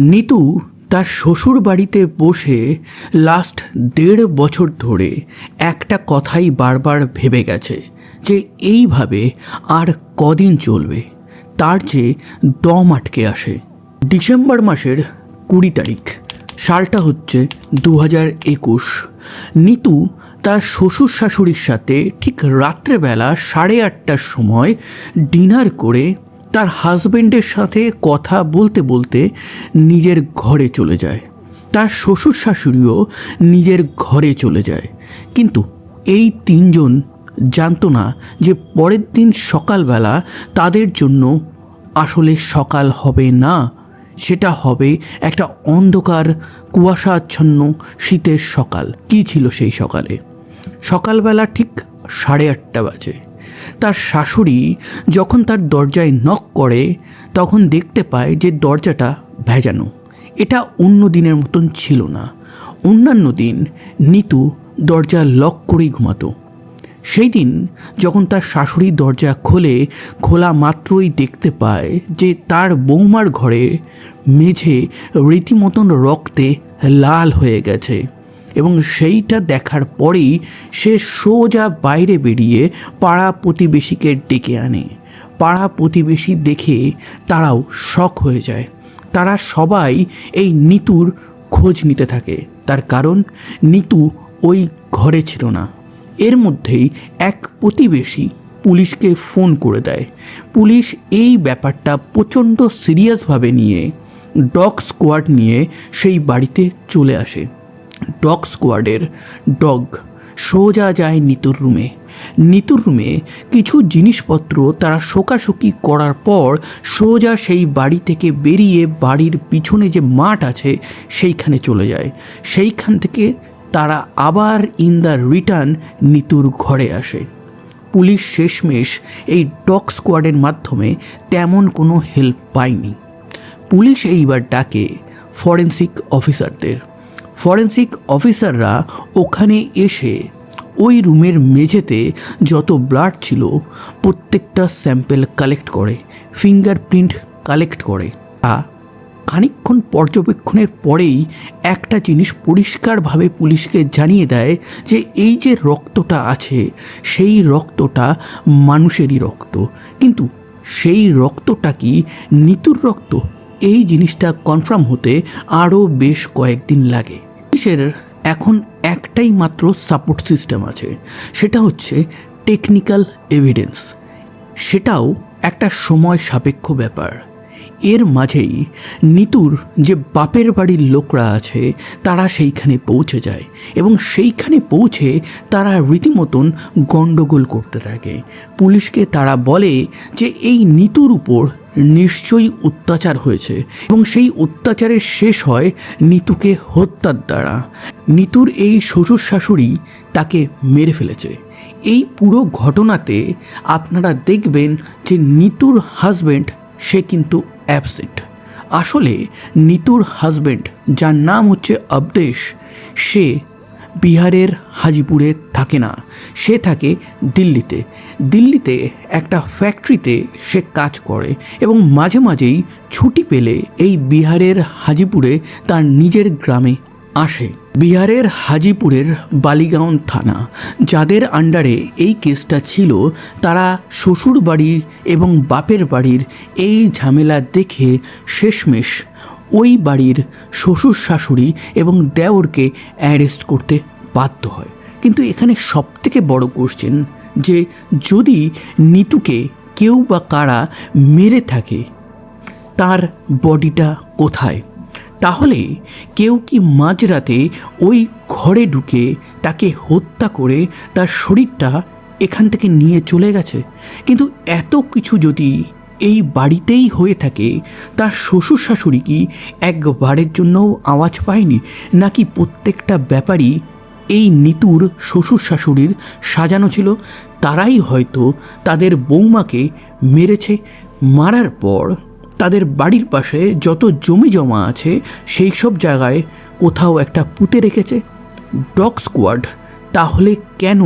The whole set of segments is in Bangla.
নিতু তার শ্বশুর বাড়িতে বসে লাস্ট দেড় বছর ধরে একটা কথাই বারবার ভেবে গেছে যে এইভাবে আর কদিন চলবে? তার যে দম আটকে আসে। ডিসেম্বর মাসের কুড়ি তারিখ, সালটা হচ্ছে দু হাজার একুশ। নিতু তার শ্বশুর শাশুড়ির সাথে ঠিক রাত্রেবেলা সাড়ে আটটার সময় ডিনার করে তার হাজবেন্ডের সাথে কথা বলতে বলতে নিজের ঘরে চলে যায়। তার শ্বশুর শাশুড়িও নিজের ঘরে চলে যায়। কিন্তু এই তিনজন জানতো না যে পরের দিন সকালবেলা তাদের জন্য আসলে সকাল হবে না। সেটা হবে একটা অন্ধকার, কুয়াশাচ্ছন্ন শীতের সকাল। কী ছিল সেই সকালে? সকালবেলা ঠিক সাড়ে আটটা বাজে। তার শাশুড়ি যখন তার দরজায় নক করে, তখন দেখতে পায় যে দরজাটা ভেজানো। এটা অন্য দিনের মতন ছিল না। অন্যান্য দিন নিতু দরজা লক করেই ঘুমাতো। সেই দিন যখন তার শাশুড়ি দরজা খোলে, খোলা মাত্রই দেখতে পায় যে তার বৌমার ঘরে মেঝে রীতিমতন রক্তে লাল হয়ে গেছে। এবং সেইটা দেখার পরেই সে সোজা বাইরে বেরিয়ে পাড়া প্রতিবেশীকে ডেকে আনে। পাড়া প্রতিবেশী দেখে তারাও শখ হয়ে যায়। তারা সবাই এই নিতুর খোঁজ নিতে থাকে। তার কারণ, নিতু ওই ঘরে ছিল না। এর মধ্যেই এক প্রতিবেশী পুলিশকে ফোন করে দেয়। পুলিশ এই ব্যাপারটা প্রচণ্ড সিরিয়াসভাবে নিয়ে ডগ স্কোয়াড নিয়ে সেই বাড়িতে চলে আসে। ডগ স্কোয়াডের ডগ সোজা যায় নিতুর রুমে। নিতুর রুমে কিছু জিনিসপত্র তারা শোকাশুকি করার পর সোজা সেই বাড়ি থেকে বেরিয়ে বাড়ির পিছনে যে মাঠ আছে, সেইখানে চলে যায়। সেইখান থেকে তারা আবার ইন দ্য রিটার্ন নিতুর ঘরে আসে। পুলিশ শেষমেশ এই ডগ স্কোয়াডের মাধ্যমে তেমন কোনো হেল্প পায়নি। পুলিশ এইবার ডাকে ফরেন্সিক অফিসারদের। ফরেন্সিক অফিসাররা ওখানে এসে ওই রুমের মেঝেতে যত ব্লাড ছিল প্রত্যেকটা স্যাম্পেল কালেক্ট করে, ফিঙ্গারপ্রিন্ট কালেক্ট করে। তা খানিকক্ষণ পর্যবেক্ষণের পরেই একটা জিনিস পরিষ্কারভাবে পুলিশকে জানিয়ে দেয় যে এই যে রক্তটা আছে, সেই রক্তটা মানুষেরই রক্ত। কিন্তু সেই রক্তটা কি নিতুর রক্ত? এই জিনিসটা কনফার্ম হতে আরও বেশ কয়েকদিন লাগে। পুলিশের এখন একটাই মাত্র সাপোর্ট সিস্টেম আছে, সেটা হচ্ছে টেকনিক্যাল এভিডেন্স। সেটাও একটা সময় সাপেক্ষ ব্যাপার। এর মাঝেই নিতুর যে বাপের বাড়ির লোকরা আছে, তারা সেইখানে পৌঁছে যায় এবং সেইখানে পৌঁছে তারা রীতিমতন গণ্ডগোল করতে থাকে। পুলিশকে তারা বলে যে, এই নিতুর উপর নিশ্চয়ই অত্যাচার হয়েছে এবং সেই অত্যাচারের শেষ হয় নিতুকে হত্যার দ্বারা। নিতুর এই শ্বশুর শাশুড়ি তাকে মেরে ফেলেছে। এই পুরো ঘটনাতে আপনারা দেখবেন যে নিতুর হাজব্যান্ড সে কিন্তু অ্যাবসেন্ট আসলে নিতুর হাজব্যান্ড যার নাম হচ্ছে অবদেশ সে বিহারের হাজিপুরে থাকে না। সে থাকে দিল্লিতে। দিল্লিতে একটা ফ্যাক্টরিতে সে কাজ করে এবং মাঝে মাঝেই ছুটি পেলে এই বিহারের হাজিপুরে তার নিজের গ্রামে আসে। বিহারের হাজিপুরের বালিগাঁও থানা। যাদের আন্ডারে এই কেসটা ছিল, তারা শ্বশুর বাড়ির এবং বাপের বাড়ির এই ঝামেলা দেখে শেষমেশ ওই বাড়ির শ্বশুর শাশুড়ি এবং দেওরকে অ্যারেস্ট করতে বাধ্য হয়। কিন্তু এখানে সবথেকে বড় কোশ্চেন যে যদি নিতুকে কেউ বা কারা মেরে থাকে, তার বডিটা কোথায়? তাহলে কেউ কি মাঝরাতে ওই ঘরে ঢুকে তাকে হত্যা করে তার শরীরটা এখান থেকে নিয়ে চলে গেছে? কিন্তু এত কিছু যদি এই বাড়িতেই হয়ে থাকে, তার শ্বশুর শাশুড়ি কি একবারের জন্যও আওয়াজ পায়নি? নাকি প্রত্যেকটা ব্যাপারই এই নিতুর শ্বশুর শাশুড়ির সাজানো ছিল, তারাই হয়তো তাদের বৌমাকে মেরেছে, মারার পর তাদের বাড়ির পাশে যত জমি জমা আছে সেই সব জায়গায় কোথাও একটা পুঁতে রেখেছে। ডগ স্কোয়াড, তাহলে কেন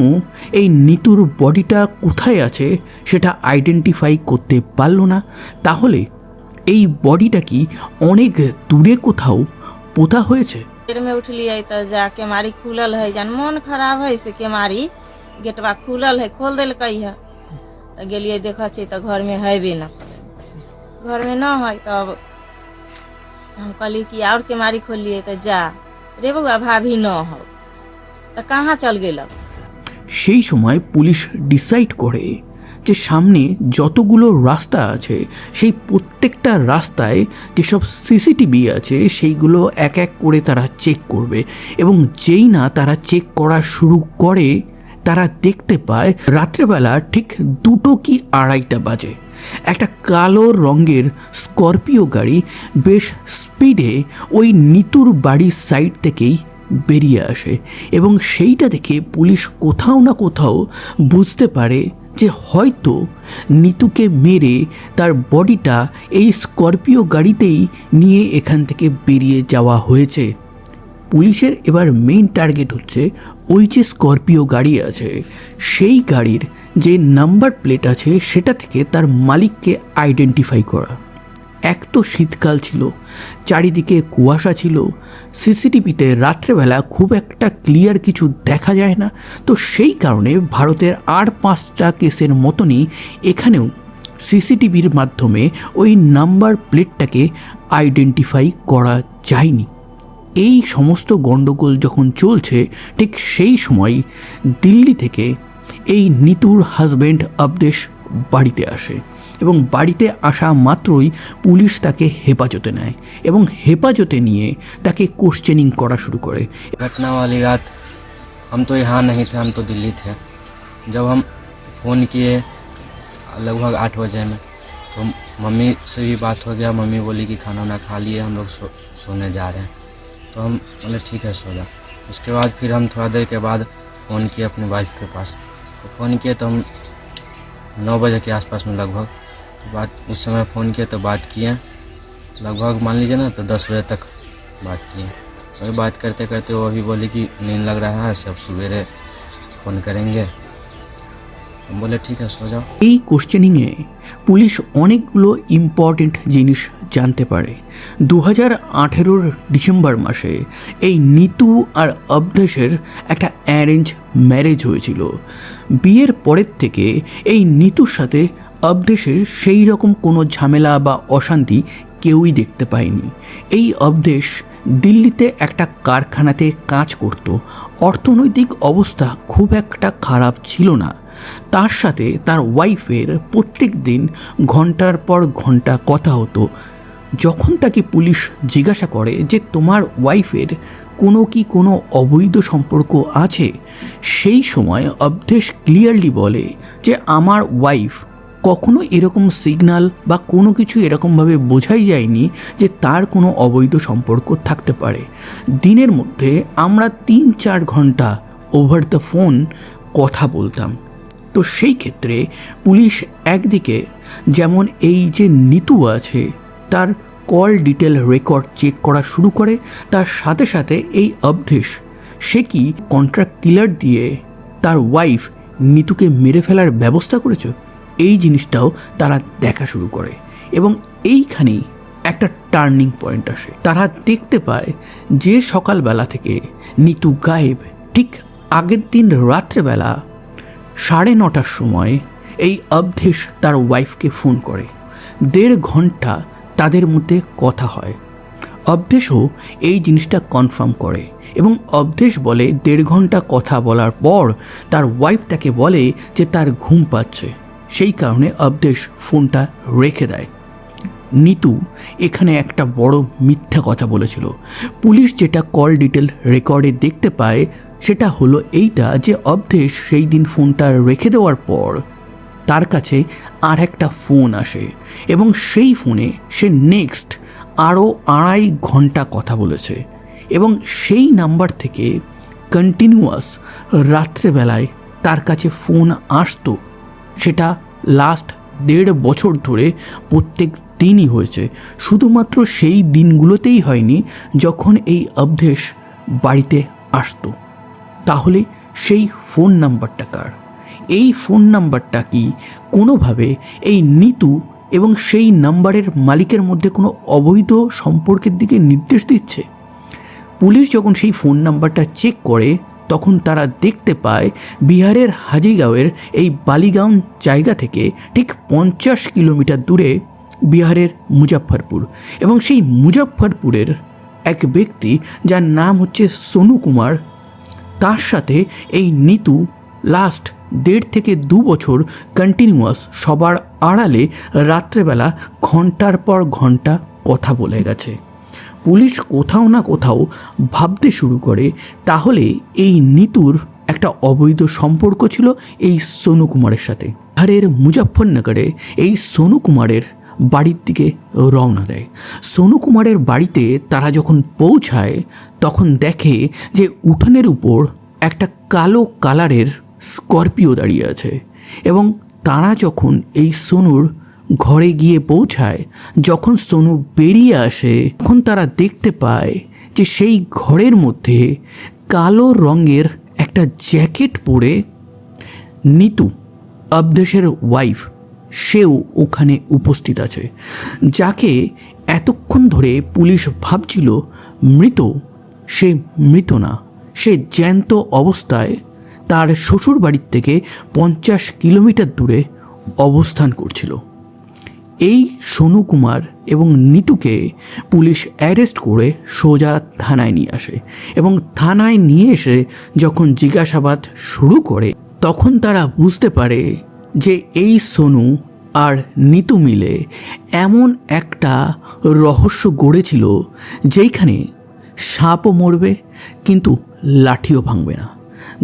এই নিতুর বডিটা কোথায় আছে সেটা আইডেন্টিফাই করতে পারল না? তাহলে এই বডিটা কি অনেক দূরে কোথাও পোতা হয়েছে? पेड़ में उठलिए तो जा केमारी खुलल है जान मन खराब है से केमारी गेटवा खुलल है खोल देलकै है तो गेलिए देखा छी तो घर में है भी ना घर में न है तब हम कहली कि और केमारी खोलिए तो जा रे बउआ भाभी न हो तो कहाँ चल गेलक সেই সময় পুলিশ ডিসাইড করে যে সামনে যতগুলো রাস্তা আছে, সেই প্রত্যেকটা রাস্তায় যেসব সিসিটিভি আছে, সেইগুলো এক এক করে তারা চেক করবে। এবং যেই না তারা চেক করা শুরু করে, তারা দেখতে পায় রাত্রেবেলা ঠিক দুটো কি আড়াইটা বাজে। একটা কালো রঙের স্করপিও গাড়ি বেশ স্পিডে ওই নিতুর বাড়ির সাইড থেকেই বেরিয়ে আসে। এবং সেইটা দেখে পুলিশ কোথাও না কোথাও বুঝতে পারে যে হয়তো নিতুকে মেরে তার বডিটা এই স্করপিও গাড়িতেই নিয়ে এখান থেকে বেরিয়ে যাওয়া হয়েছে। পুলিশের এবার মেইন টার্গেট হচ্ছে ওই যে স্করপিও গাড়ি আছে, সেই গাড়ির যে নাম্বার প্লেট আছে সেটা থেকে তার মালিককে আইডেন্টিফাই করা। এক তো শীতকাল ছিল, চারিদিকে কুয়াশা ছিল, সিসিটিভিতে রাত্রেবেলা খুব একটা ক্লিয়ার কিছু দেখা যায় না, তো সেই কারণে ভারতের আর পাঁচটা কেসের মতনই এখানেও সিসিটিভির মাধ্যমে ওই নাম্বার প্লেটটাকে আইডেন্টিফাই করা যায়নি। এই সমস্ত গণ্ডগোল যখন চলছে, ঠিক সেই সময় দিল্লি থেকে এই নিতুর হাজব্যান্ড আবদেশ বাড়িতে আসে। এবং বাড়িতে আসা মাত্রই পুলিশ তাকে হেফাজতে নেয় এবং হেফাজতে নিয়ে তাকে কোশ্চেনিং করা শুরু করে घटना वाली रात हम तो यहाँ नहीं थे हम तो दिल्ली थे जब हम फ़ोन किए लगभग आठ बजे में तो मम्मी से भी बात हो गया मम्मी बोली कि खाना वाना खा लिए हम लोग सो सोने जा रहे हैं तो हम बोले ठीक है सो जा उसके बाद फिर हम थोड़ा देर के बाद फ़ोन किए अपने वाइफ के पास तो फ़ोन किए तो हम नौ बजे के आसपास में लगभग तो बात उस समय फ़ोन किए तो बात किए लगभग मान लीजिए ना तो दस बजे तक बात किए वही बात करते करते वो अभी बोली कि नींद लग रहा है सब सवेरे फ़ोन करेंगे हम बोले ठीक है सो जाओ এই কোশ্চেনিংয়ে পুলিশ অনেকগুলো ইম্পর্টেন্ট জিনিস জানতে পারে দু হাজার আঠেরোর ডিসেম্বর মাসে এই নিতু আর অবধেশের একটা অ্যারেঞ্জ ম্যারেজ হয়েছিল বিয়ের পরের থেকে এই নিতুর সাথে অবধেশের সেই রকম কোনো ঝামেলা বা অশান্তি কেউই দেখতে পায়নি। এই অবদেশ দিল্লিতে একটা কারখানাতে কাজ করত। অর্থনৈতিক অবস্থা খুব একটা খারাপ ছিল না। তার সাথে তার ওয়াইফের প্রত্যেক দিন ঘণ্টার পর ঘণ্টা কথা হতো। যখন তাকে পুলিশ জিজ্ঞাসা করে যে, তোমার ওয়াইফের কোনো কি কোনো অবৈধ সম্পর্ক আছে? সেই সময় অবধেশ ক্লিয়ারলি বলে যে, আমার ওয়াইফ কখনো এরকম সিগনাল বা কোনো কিছু এরকমভাবে বোঝাই যায়নি যে তার কোনো অবৈধ সম্পর্ক থাকতে পারে। দিনের মধ্যে আমরা তিন চার ঘণ্টা ওভার দ্য ফোন কথা বলতাম। তো সেই ক্ষেত্রে পুলিশ একদিকে যেমন এই যে নিতু আছে, তার কল ডিটেল রেকর্ড চেক করা শুরু করে, তার সাথে সাথে এই অবধেশ সে কি কন্ট্রাক্ট কিলার দিয়ে তার ওয়াইফ নিতুকে মেরে ফেলার ব্যবস্থা করেছে? এই জিনিসটাও তারা দেখা শুরু করে এবং এইখানেই একটা টার্নিং পয়েন্ট আসে। তারা দেখতে পায় যে সকালবেলা থেকে নিতু গায়েব ঠিক আগের দিন রাত্রেবেলা সাড়ে নটার সময় এই অবধেশ তার ওয়াইফকে ফোন করে। দেড় ঘণ্টা তাদের মধ্যে কথা হয়। অবধেশও এই জিনিসটা কনফার্ম করে এবং অবধেশ বলে দেড় ঘণ্টা কথা বলার পর তার ওয়াইফ তাকে বলে যে তার ঘুম পাচ্ছে। সেই কারণে অবদেশ ফোনটা রেখে দেয়। নিতু এখানে একটা বড় মিথ্যা কথা বলেছিল। পুলিশ যেটা কল ডিটেল রেকর্ডে দেখতে পায়, সেটা হলো এইটা যে অবধেশ সেই দিন ফোনটা রেখে দেওয়ার পর তার কাছে আর একটা ফোন আসে এবং সেই ফোনে সে নেক্সট আরও আড়াই ঘণ্টা কথা বলেছে এবং সেই নাম্বার থেকে কন্টিনিউয়াস রাত্রেবেলায় তার কাছে ফোন আসতো সেটা লাস্ট দেড় বছর ধরে প্রত্যেক দিনই হয়েছে। শুধুমাত্র সেই দিনগুলোতেই হয়নি, যখন এই অবধেশ বাড়িতে আসতো। তাহলে সেই ফোন নাম্বারটা কার? এই ফোন নাম্বারটা কি কোনোভাবে এই নিতু এবং সেই নাম্বারের মালিকের মধ্যে কোনো অবৈধ সম্পর্কের দিকে নির্দেশ দিচ্ছে? পুলিশ যখন সেই ফোন নাম্বারটা চেক করে তখন তারা দেখতে পায় বিহারের হাজিগাঁওয়ের এই বালিগাঁও জায়গা থেকে ঠিক পঞ্চাশ কিলোমিটার দূরে বিহারের মুজাফফরপুর এবং সেই মুজাফফরপুরের এক ব্যক্তি যার নাম হচ্ছে সোনু কুমার, তার সাথে এই নিতু লাস্ট দেড় থেকে দু বছর কন্টিনিউয়াস সবার আড়ালে রাত্রেবেলা ঘণ্টার পর ঘণ্টা কথা বলে গেছে। পুলিশ কোথাও না কোথাও ভাবতে শুরু করে। তাহলে এই নিতুর একটা অবৈধ সম্পর্ক ছিল এই সোনু কুমারের সাথে। বিহারের মুজাফরনগরে এই সোনু কুমারের বাড়ির দিকে রওনা দেয়। সোনু কুমারের বাড়িতে তারা যখন পৌঁছায়, তখন দেখে যে উঠানের উপর একটা কালো কালারের স্করপিও দাঁড়িয়ে আছে। এবং তারা যখন এই সোনুর ঘরে গিয়ে পৌঁছায়। যখন সোনু বেরিয়ে আসে, তখন তারা দেখতে পায় যে সেই ঘরের মধ্যে কালো রঙের একটা জ্যাকেট পরে নিতু অবদেশের ওয়াইফ সেও ওখানে উপস্থিত আছে, যাকে এতক্ষণ ধরে পুলিশ ভাবছিল মৃত। সে মৃত না, সে জ্যান্ত অবস্থায় তার শ্বশুর বাড়ির থেকে পঞ্চাশ কিলোমিটার দূরে অবস্থান করছিল। এই সোনু কুমার এবং নিতুকে পুলিশ অ্যারেস্ট করে সোজা থানায় নিয়ে আসে এবং থানায় নিয়ে এসে যখন জিজ্ঞাসাবাদ শুরু করে, তখন তারা বুঝতে পারে যে এই সোনু আর নিতু মিলে এমন একটা রহস্য গড়েছিল যেইখানে সাপও মরবে কিন্তু লাঠিও ভাঙবে না।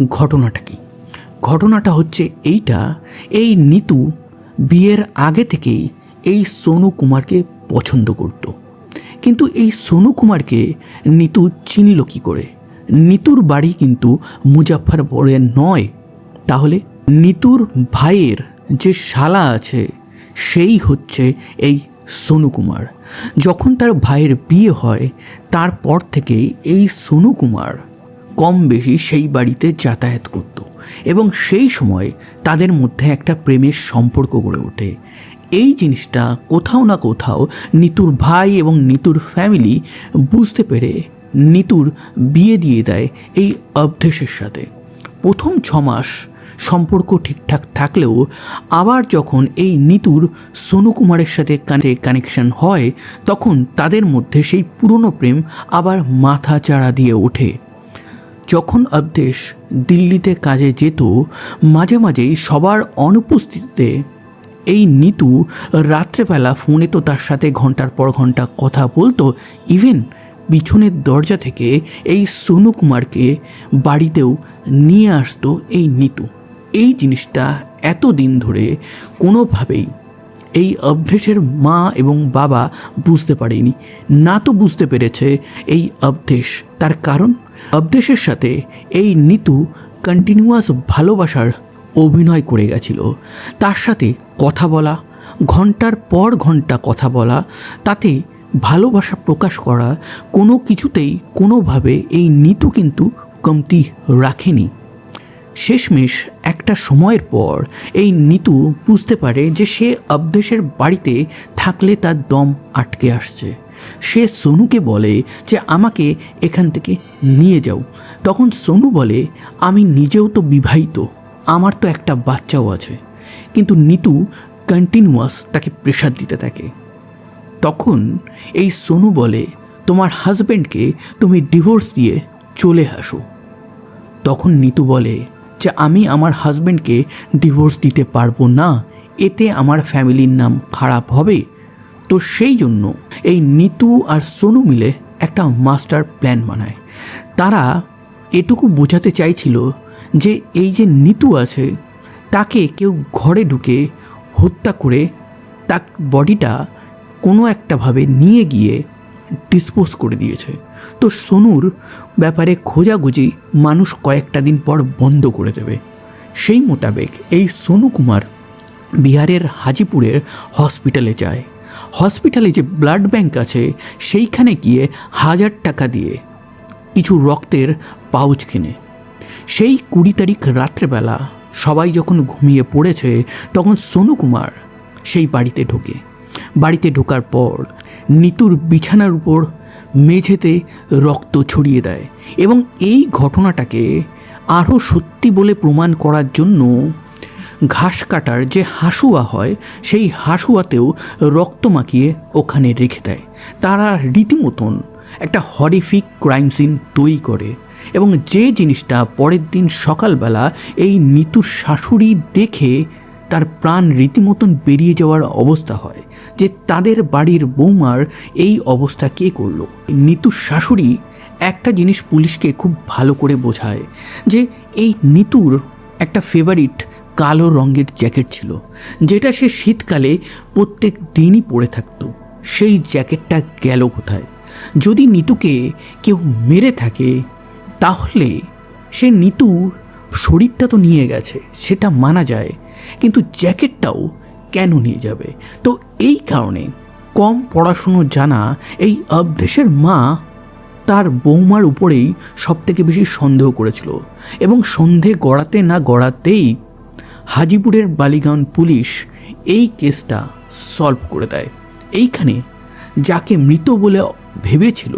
ঘটনাটা কি? ঘটনাটা হচ্ছে এইটা। এই নিতু বিয়ের আগে থেকেই এই সোনু কুমারকে পছন্দ করত। কিন্তু এই সোনু কুমারকে নিতু চিনল কী করে? নিতুর বাড়ি কিন্তু মুজাফরপুরে নয়। তাহলে নিতুর ভাইয়ের যে শালা আছে, সেই হচ্ছে এই সোনু কুমার। যখন তার ভাইয়ের বিয়ে হয়, তারপর থেকেই এই সোনু কুমার কম বেশি সেই বাড়িতে যাতায়াত করত এবং সেই সময় তাদের মধ্যে একটা প্রেমের সম্পর্ক গড়ে ওঠে। এই জিনিসটা কোথাও না কোথাও নিতুর ভাই এবং নিতুর ফ্যামিলি বুঝতে পেরে নিতুর বিয়ে দিয়ে দেয় এই অবধেশের সাথে। প্রথম ছ মাস সম্পর্ক ঠিকঠাক থাকলেও আবার যখন এই নিতুর সোনু কুমারের সাথে কানে কানেকশন হয়, তখন তাদের মধ্যে সেই পুরনো প্রেম আবার মাথা চাড়া দিয়ে ওঠে। যখন অবদেশ দিল্লিতে কাজে যেত, মাঝে মাঝেই সবার অনুপস্থিতিতে এই নিতু রাত্রেবেলা ফোনে তো তার সাথে ঘণ্টার পর ঘণ্টা কথা বলতো। ইভেন পিছনের দরজা থেকে এই সোনু কুমারকে বাড়িতেও নিয়ে আসতো এই নিতু। এই জিনিসটা এতদিন ধরে কোনোভাবেই এই অবধেশের মা এবং বাবা বুঝতে পারেনি। না তো বুঝতে পেরেছে এই অবধেশ তার কারণ। অবধেশের সাথে এই নিতু কন্টিনিউয়াস ভালোবাসার অভিনয় করে গেছিল। তার সাথে কথা বলা ঘণ্টার পর ঘণ্টা কথা বলা, তাতে ভালোবাসা প্রকাশ করা, কোনো কিছুতেই কোনোভাবে এই নিতু কিন্তু কমতি রাখেনি। শেষমেশ একটা সময়ের পর এই নিতু বুঝতে পারে যে সে অবদেশের বাড়িতে থাকলে তার দম আটকে আসছে। সে সোনুকে বলে যে, আমাকে এখান থেকে নিয়ে যাও। তখন সোনু বলে, আমি নিজেও তো বিবাহিত। আমার তো একটা বাচ্চাও আছে। কিন্তু নিতু কন্টিনিউয়াস তাকে প্রেশার দিতে থাকে। তখন এই সোনু বলে, তোমার হাজব্যান্ডকে তুমি ডিভোর্স দিয়ে চলে আসো। তখন নিতু বলে, যে আমি আমার হাজব্যান্ডকে ডিভোর্স দিতে পারব না, এতে আমার ফ্যামিলির নাম খারাপ হবে। তো সেই জন্য এই নিতু আর সোনু মিলে একটা মাস্টার প্ল্যান বানায়। তারা এটুকু বোঝাতে চাইছিল যে এই যে নিতু আছে, তাকে কেউ ঘরে ঢুকে হত্যা করে তার বডিটা কোনো একটাভাবে নিয়ে গিয়ে ডিসপোজ করে দিয়েছে। তো সোনুর ব্যাপারে খোঁজাখুঁজি মানুষ কয়েকটা দিন পর বন্ধ করে দেবে। সেই মোতাবেক এই সোনু কুমার বিহারের হাজিপুরের হসপিটালে যায়। হসপিটালে যে ব্লাড ব্যাংক আছে, সেইখানে গিয়ে হাজার টাকা দিয়ে কিছু রক্তের পাউচ কিনে। সেই কুড়ি তারিখ রাত্রেবেলা সবাই যখন ঘুমিয়ে পড়েছে, তখন সোনু কুমার সেই বাড়িতে ঢোকে। বাড়িতে ঢোকার পর নিতুর বিছানার উপর মেঝেতে রক্ত ছড়িয়ে দেয় এবং এই ঘটনাটাকে আরও সত্যি বলে প্রমাণ করার জন্য ঘাস কাটার যে হাসুয়া হয়, সেই হাসুয়াতেও রক্ত মাখিয়ে ওখানে রেখে দেয়। তারা রীতিমতন একটা হরিফিক ক্রাইম সিন তৈরি করে। এবং যে জিনিসটা পরের দিন সকালবেলা এই নিতুর শাশুড়ি দেখে তার প্রাণ রীতিমতন বেরিয়ে যাওয়ার অবস্থা হয় যে তাদের বাড়ির বৌমার এই অবস্থা কে করল? নিতুর শাশুড়ি একটা জিনিস পুলিশকে খুব ভালো করে বোঝায় যে এই নিতুর একটা ফেভারিট কালো রঙের জ্যাকেট ছিল, যেটা সে শীতকালে প্রত্যেক দিনই পরে থাকতো। সেই জ্যাকেটটা গেল কোথায়? যদি নিতুকে কেউ মেরে থাকে তাহলে সে নিতু শরীরটা তো নিয়ে গেছে, সেটা মানা যায়, কিন্তু জ্যাকেটটাও কেন নিয়ে যাবে? তো এই কারণে কম পড়াশুনো জানা এই অবধেশের মা তার বৌমার উপরেই সবথেকে বেশি সন্দেহ করেছিল এবং সন্ধে গড়াতে না গড়াতেই হাজিপুরের বালিগাঁও পুলিশ এই কেসটা সলভ করে দেয়। এইখানে যাকে মৃত বলে ভেবেছিল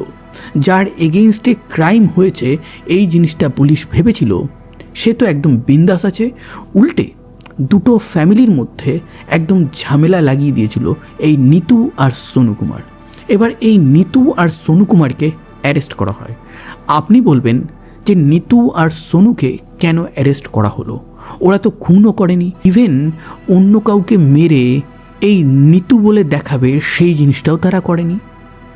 যার এগেইনস্টে ক্রাইম হয়েছে, এই জিনিসটা পুলিশ ভেবেছিল। সে তো একদম বিন্দাস আছে। উল্টে দুটো ফ্যামিলির মধ্যে একদম ঝামেলা লাগিয়ে দিয়েছিল এই নিতু আর সোনু কুমার। এবার এই নিতু আর সোনু কুমারকে অ্যারেস্ট করা হয়। আপনি বলবেন যে নিতু আর সোনুকে কেন অ্যারেস্ট করা হলো? ওরা তো খুনও করেনি। ইভেন অন্য কাউকে মেরে এই নিতু বলে দেখাবে সেই জিনিসটাও তারা করেনি।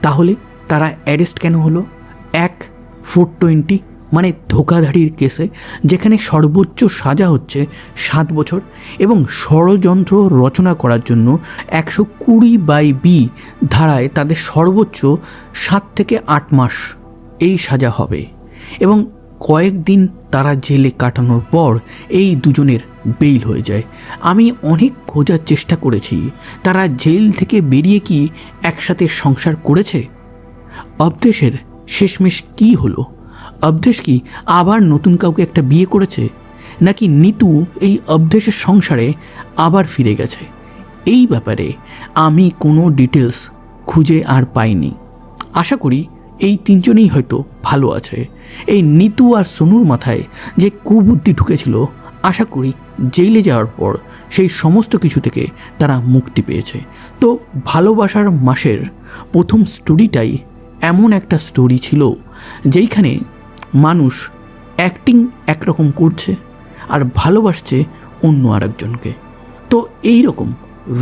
তাহলে তারা অ্যারেস্ট কেন হলো? এক ফোর টোয়েন্টি মানে ধোকাধাড়ির কেসে, যেখানে সর্বোচ্চ সাজা হচ্ছে সাত বছর এবং ষড়যন্ত্র রচনা করার জন্য একশো কুড়ি বাই বি ধারায় তাদের সর্বোচ্চ সাত থেকে আট মাস এই সাজা হবে এবং কয়েকদিন তারা জেলে কাটানোর পর এই দুজনের বেইল হয়ে যায়। আমি অনেক খোঁজার চেষ্টা করেছি। তারা জেল থেকে বেরিয়ে কি একসাথে সংসার করেছে? অবদেশের শেষমেশ কি হলো? অবদেশ কি আবার নতুন কাউকে একটা বিয়ে করেছে? নাকি নিতু এই অবদেশের সংসারে আবার ফিরে গেছে? এই ব্যাপারে আমি কোনো ডিটেলস খুঁজে আর পাইনি। আশা করি এই তিনজনেই হয়তো ভালো আছে। এই নিতু আর সোনুর মাথায় যে কুবুদ্ধি ঢুকেছিল, আশা করি জেলে যাওয়ার পর সেই সমস্ত কিছু থেকে তারা মুক্তি পেয়েছে। তো ভালোবাসার মাসের প্রথম স্টোরিটাই এমন একটা স্টোরি ছিল যেইখানে মানুষ অ্যাক্টিং একরকম করছে আর ভালোবাসছে অন্য আরেকজনকে। তো এই রকম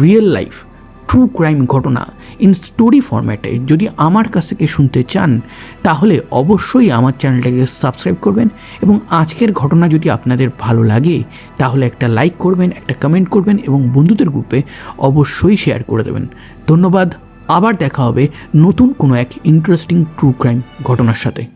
রিয়েল লাইফ ট্রু ক্রাইম ঘটনা ইন স্টোরি ফরম্যাটে যদি আমার কাছ থেকে শুনতে চান, তাহলে অবশ্যই আমার চ্যানেলটাকে সাবস্ক্রাইব করবেন এবং আজকের ঘটনা যদি আপনাদের ভালো লাগে, তাহলে একটা লাইক করবেন, একটা কমেন্ট করবেন এবং বন্ধুদের গ্রুপে অবশ্যই শেয়ার করে দেবেন। ধন্যবাদ আবার দেখা হবে নতুন কোনো এক ইন্টারেস্টিং ট্রু ক্রাইম ঘটনার সাথে।